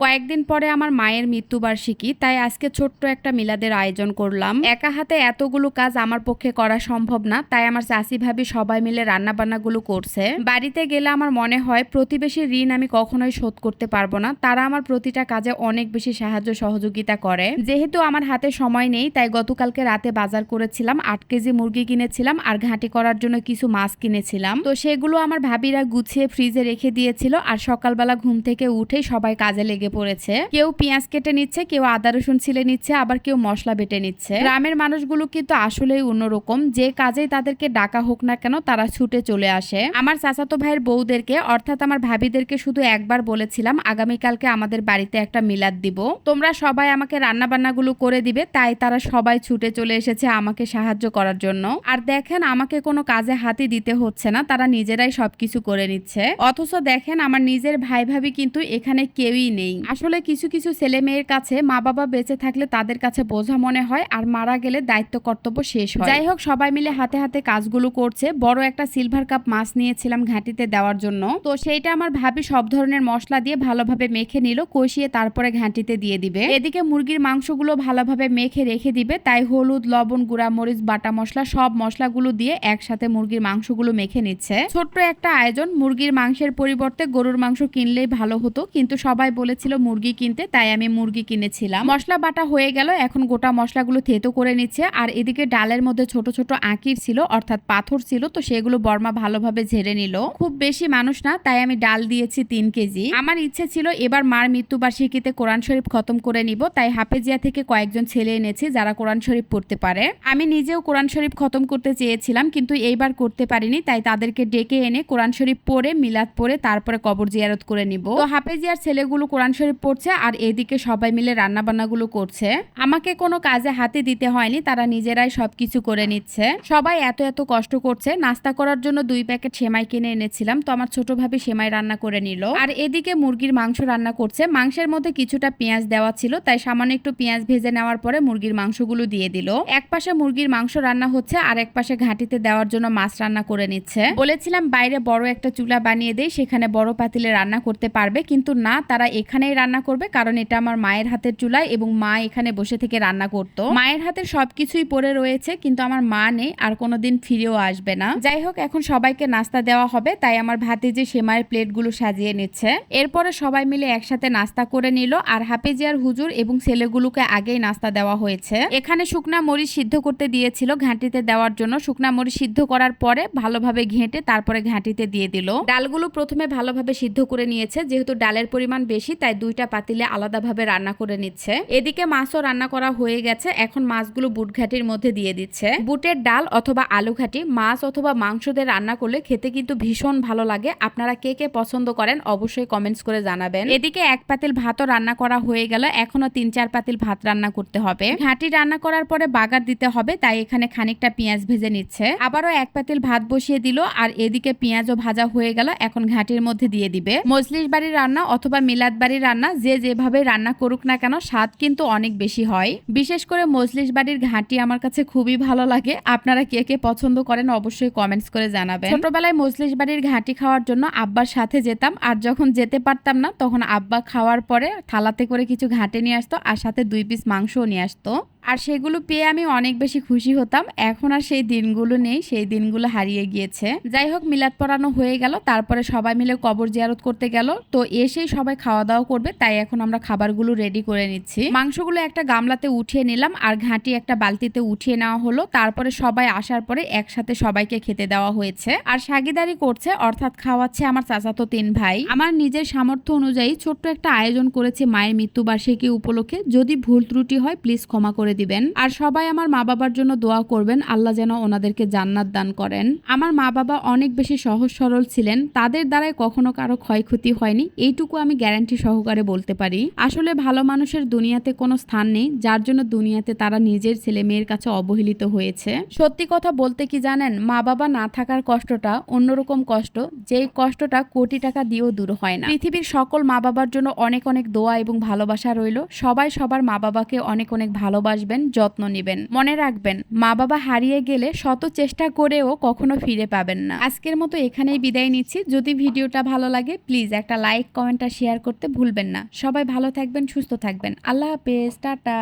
কয়েকদিন পরে আমার মায়ের মৃত্যুবার্ষিকী, তাই আজকে ছোট্ট একটা মিলাদের আয়োজন করলাম। একা হাতে এতগুলো কাজ আমার পক্ষে করা সম্ভব না, তাই আমার চাষি ভাবি সবাই মিলে রান্না বান্নাগুলো করছে। বাড়িতে গেলে আমার মনে হয় প্রতিবেশীর ঋণ আমি কখনোই শোধ করতে পারব না, তারা আমার প্রতিটা কাজে অনেক বেশি সাহায্য সহযোগিতা করে। যেহেতু আমার হাতে সময় নেই, তাই গতকালকে রাতে বাজার করেছিলাম, আট কেজি মুরগি কিনেছিলাম আর ঘাঁটি করার জন্য কিছু মাছ কিনেছিলাম। তো সেগুলো আমার ভাবিরা গুছিয়ে ফ্রিজে রেখে দিয়েছিল আর সকালবেলা ঘুম থেকে উঠেই সবাই কাজে লেগে পড়েছে। কেউ পেঁয়াজ কেটে নিচ্ছে, কেউ আদা, রসুন ছিলে নিচ্ছে, আবার কেউ মশলা বেটে নিচ্ছে। গ্রামের মানুষগুলো কিন্তু আসলেই অন্যরকম। যে কাজেই তাদেরকে ডাকা হোক না কেন, তারা ছুটে চলে আসে। আমার চাচাতো ভাইয়ের বউদেরকে, অর্থাৎ আমার ভাবিদেরকে শুধু একবার বলেছিলাম, আগামীকালকে আমাদের বাড়িতে একটা মিলাদ দিব। তোমরা সবাই আমাকে রান্না বান্নাগুলো করে দিবে, তাই তারা সবাই ছুটে চলে এসেছে আমাকে সাহায্য করার জন্য। আর দেখেন, আমাকে কোনো কাজে হাতি দিতে হচ্ছে না, তারা নিজেরাই সবকিছু করে নিচ্ছে। অথচ দেখেন, আমার নিজের ভাই ভাবি কিন্তু এখানে কেউই নেই। আসলে কিছু কিছু ছেলে মেয়ের কাছে মা বাবা বেঁচে থাকলে তাদের কাছে বোঝা মনে হয় আর মারা গেলে দায়িত্ব কর্তব্য শেষ হয়। যাই হোক সবাই মিলে হাতে হাতে কাজগুলো করছে। বড় একটা সিলভার কাপ মাছ নিয়েছিলাম ঘাঁটিতে দেওয়ার জন্য। তো সেইটা আমার ভাবি সব ধরনের মশলা দিয়ে ভালোভাবে মেখে নিল কষিয়ে তারপরে ঘাঁটিতে দিয়ে দিবে। এদিকে মুরগির মাংসগুলো ভালোভাবে মেখে রেখে দিবে। তাই হলুদ লবণ গুঁড়া মরিচ বাটা মশলা সব মশলাগুলো দিয়ে একসাথে মুরগির মাংসগুলো মেখে নিচ্ছে। ছোট্ট একটা আয়োজন। মুরগির মাংসের পরিবর্তে গরুর মাংস কিনলেই ভালো হতো। কিন্তু সবাই বলেছিল মুরগি কিনতে, তাই আমি মুরগি কিনেছিলাম। মশলা বাটা হয়ে গেল, এখন গোটা মশলাগুলো থেতো করে নিচ্ছে। আর এদিকে ডালের মধ্যে ছোট ছোট আঁকির ছিল, অর্থাৎ পাথর ছিল, তো সেগুলো বর্মা ভালোভাবে ঝেড়ে নিল। খুব বেশি মানুষ না, তাই আমি ডাল দিয়েছি তিন কেজি। আমার ইচ্ছে ছিল এবার মার মৃত্যুবার্ষিকীতে কোরআন শরীফ খতম করে নিব, তাই হাফেজিয়া থেকে কয়েকজন ছেলে এনেছি যারা কোরআন শরীফ পড়তে পারে। আমি নিজেও কোরআন শরীফ খতম করতে চেয়েছিলাম, কিন্তু এইবার করতে পারিনি, তাই তাদেরকে ডেকে এনে কোরআন শরীফ পড়ে, মিলাদ পড়ে, তারপরে কবর জিয়ারত করে নিব। তো হাফেজিয়ার ছেলেগুলো কোরআন শরীফ পড়ছে আর এদিকে সবাই মিলে রান্না বান্নাগুলো করছে। আমাকে কোনো কাজে হাতে দিতে হয়নি, তারা নিজেরাই সবকিছু করে নিচ্ছে। সবাই এত এত কষ্ট করছে, নাস্তা করার জন্য দুই প্যাকেট সেমাই কিনে এনেছিলাম, তো আমার ছোট ভাবি সেমাই রান্না করে নিল। আর এদিকে মুরগির মাংস রান্না করছে, মাংসের মধ্যে কিছুটা পেঁয়াজ দেওয়া ছিল, তাই সামান্য একটু পেঁয়াজ ভেজে নেওয়ার পরে মুরগির মাংসগুলো দিয়ে দিল। এক পাশে মুরগির মাংস রান্না হচ্ছে, আর এক পাশে ঘাটিতে দেওয়ার জন্য মাছ রান্না করে নিচ্ছে। বলেছিলাম, বাইরে বড় একটা চুলা বানিয়ে দেই, সেখানে বড় পাতিলে রান্না করতে পারবে। কিন্তু না, তারা এখানেই রান্না করবে, কারণ এটা আমার মায়ের হাতের চুলায় এবং মা এখানে বসে থেকে রান্না করতো। মায়ের হাতের সবকিছুই পড়ে রয়েছে, কিন্তু আমার মা নেই, আর কোনোদিন ফিরেও আসবে না। যাই হোক, এখন সবাইকে নাস্তা দেওয়া হবে, তাই আমার ভাতে যে সেমাইয়ের প্লেটগুলো সাজিয়ে নিচ্ছে। এরপরে সবাই মিলে একসাথে নাস্তা করে নিল, আর হাফেজিয়ার হুজুর এবং ছেলেগুলোকে আগেই নাস্তা দেওয়া হয়েছে। এখানে শুকনা মরিচ সিদ্ধ করতে দিয়েছিল, ঘাঁটিতে দেওয়ার জন্য। শুকনা মরিচ সিদ্ধ করার পরে ভালোভাবে ঘেঁটে তারপরে ঘাঁটিতে দিয়ে দিল। ডালগুলো প্রথমে ভালোভাবে সিদ্ধ করে নিয়েছে, যেহেতু ডালের পরিমাণ বেশি, তাই দুইটা পাতিলে আলাদাভাবে রান্না করে নিচ্ছে। এদিকে মাছও রান্না করা হয়ে গেছে, এখন মাছগুলো বুট ঘাটির মধ্যে দিয়ে দিচ্ছে। বুটের ডাল অথবা আলু ঘাটি মাছ অথবা মাংস দিয়ে রান্না করলে খেতে কিন্তু ভীষণ ভালো লাগে। আপনারা কে কে পছন্দ করেন অবশ্যই কমেন্টস করে জানাবেন। এদিকে এক পাতিল ভাতও রান্না করা হয়ে গেল এখনও তিন চার পাতিল ভাত রান্না করতে হবে। ঘাটি রান্না করার পরে বাগার দিতে হবে, তাই এখানে খানিকটা পেঁয়াজ ভেজে নিচ্ছে। আবারও এক পাতিল ভাত বসিয়ে দিল, আর এদিকে পেঁয়াজও ভাজা হয়ে গেল, এখন ঘাটির মধ্যে দিয়ে দিবে। মজলিস বাড়ির রান্না অথবা মিলাদ বাড়ির রান্না, যে যেভাবে রান্না করুক না কেন স্বাদ কিন্তু অনেক বেশি হয়। বিশেষ করে মজলিশ বাড়ির ঘাঁটি আমার কাছে খুবই ভালো লাগে। আপনারা কে কে পছন্দ করেন অবশ্যই কমেন্টস করে জানাবেন। ছোটবেলায় মজলিশ বাড়ির ঘাঁটি খাওয়ার জন্য আব্বার সাথে যেতাম। আর যখন যেতে পারতাম না, তখন আব্বা খাওয়ার পরে থালাতে করে কিছু ঘাটে নিয়ে আসতো আর সাথে দুই পিস মাংসও নিয়ে আসতো। আর সেগুলো পেয়ে আমি অনেক বেশি খুশি হতাম। এখন আর সেই দিনগুলো নেই, সেই দিনগুলো হারিয়ে গিয়েছে। যাই হোক, মিলাদ পড়ানো হয়ে গেল, তারপরে সবাই মিলে কবর জিয়ারত করতে গেল। তো এসেই সবাই খাওয়া দাওয়া করবে, তাই এখন আমরা খাবারগুলো রেডি করে নিচ্ছি। মাংসগুলো একটা গামলাতে উঠিয়ে নিলাম আর ঘাঁটি একটা বালতিতে উঠিয়ে নেওয়া হলো। তারপরে সবাই আসার পরে একসাথে সবাইকে খেতে দেওয়া হয়েছে। আর সাগিদারি করছে, অর্থাৎ খাওয়াচ্ছে আমার চাচাতো তিন ভাই। আমার নিজের সামর্থ্য অনুযায়ী ছোট্ট একটা আয়োজন করেছে মায়ের মৃত্যুবার্ষিকী উপলক্ষে। যদি ভুল ত্রুটি হয় প্লিজ ক্ষমা করে দিবেন। আর সবাই আমার মা বাবার জন্য দোয়া করবেন, আল্লাহ যেন ওনাদেরকে জান্নাত দান করেন। আমার মা বাবা অনেক বেশি সহজ সরল ছিলেন, তাদের দ্বারাই কখনো কারও ক্ষয়ক্ষতি হয়নি, এইটুকু আমি গ্যারান্টি সহকারে বলতে পারি। আসলে ভালো মানুষের দুনিয়াতে কোনো স্থান নেই, যার জন্য দুনিয়াতে তারা নিজের ছেলে মেয়ের কাছে অবহেলিত হয়েছে। সত্যি কথা বলতে কি জানেন মা বাবা না থাকার কষ্টটা অন্যরকম কষ্ট যেই কষ্টটা কোটি টাকা দিয়েও দূর হয় না। পৃথিবীর সকল মা বাবার জন্য অনেক অনেক দোয়া এবং ভালোবাসা রইল, সবাই সবার মা বাবাকে অনেক অনেক ভালোবাসবে। ভালোবাসবেন যত্ন নেবেন। মনে রাখবেন, মা বাবা হারিয়ে গেলে শত চেষ্টা করেও কখনো ফিরে পাবেন না। আজকের মতো এখানেই বিদায় নিচ্ছি। যদি ভিডিওটা ভালো লাগে, প্লিজ একটা লাইক, কমেন্ট আর শেয়ার করতে ভুলবেন না। সবাই ভালো থাকবেন, সুস্থ থাকবেন। আল্লাহ হাফেজ, টাটা।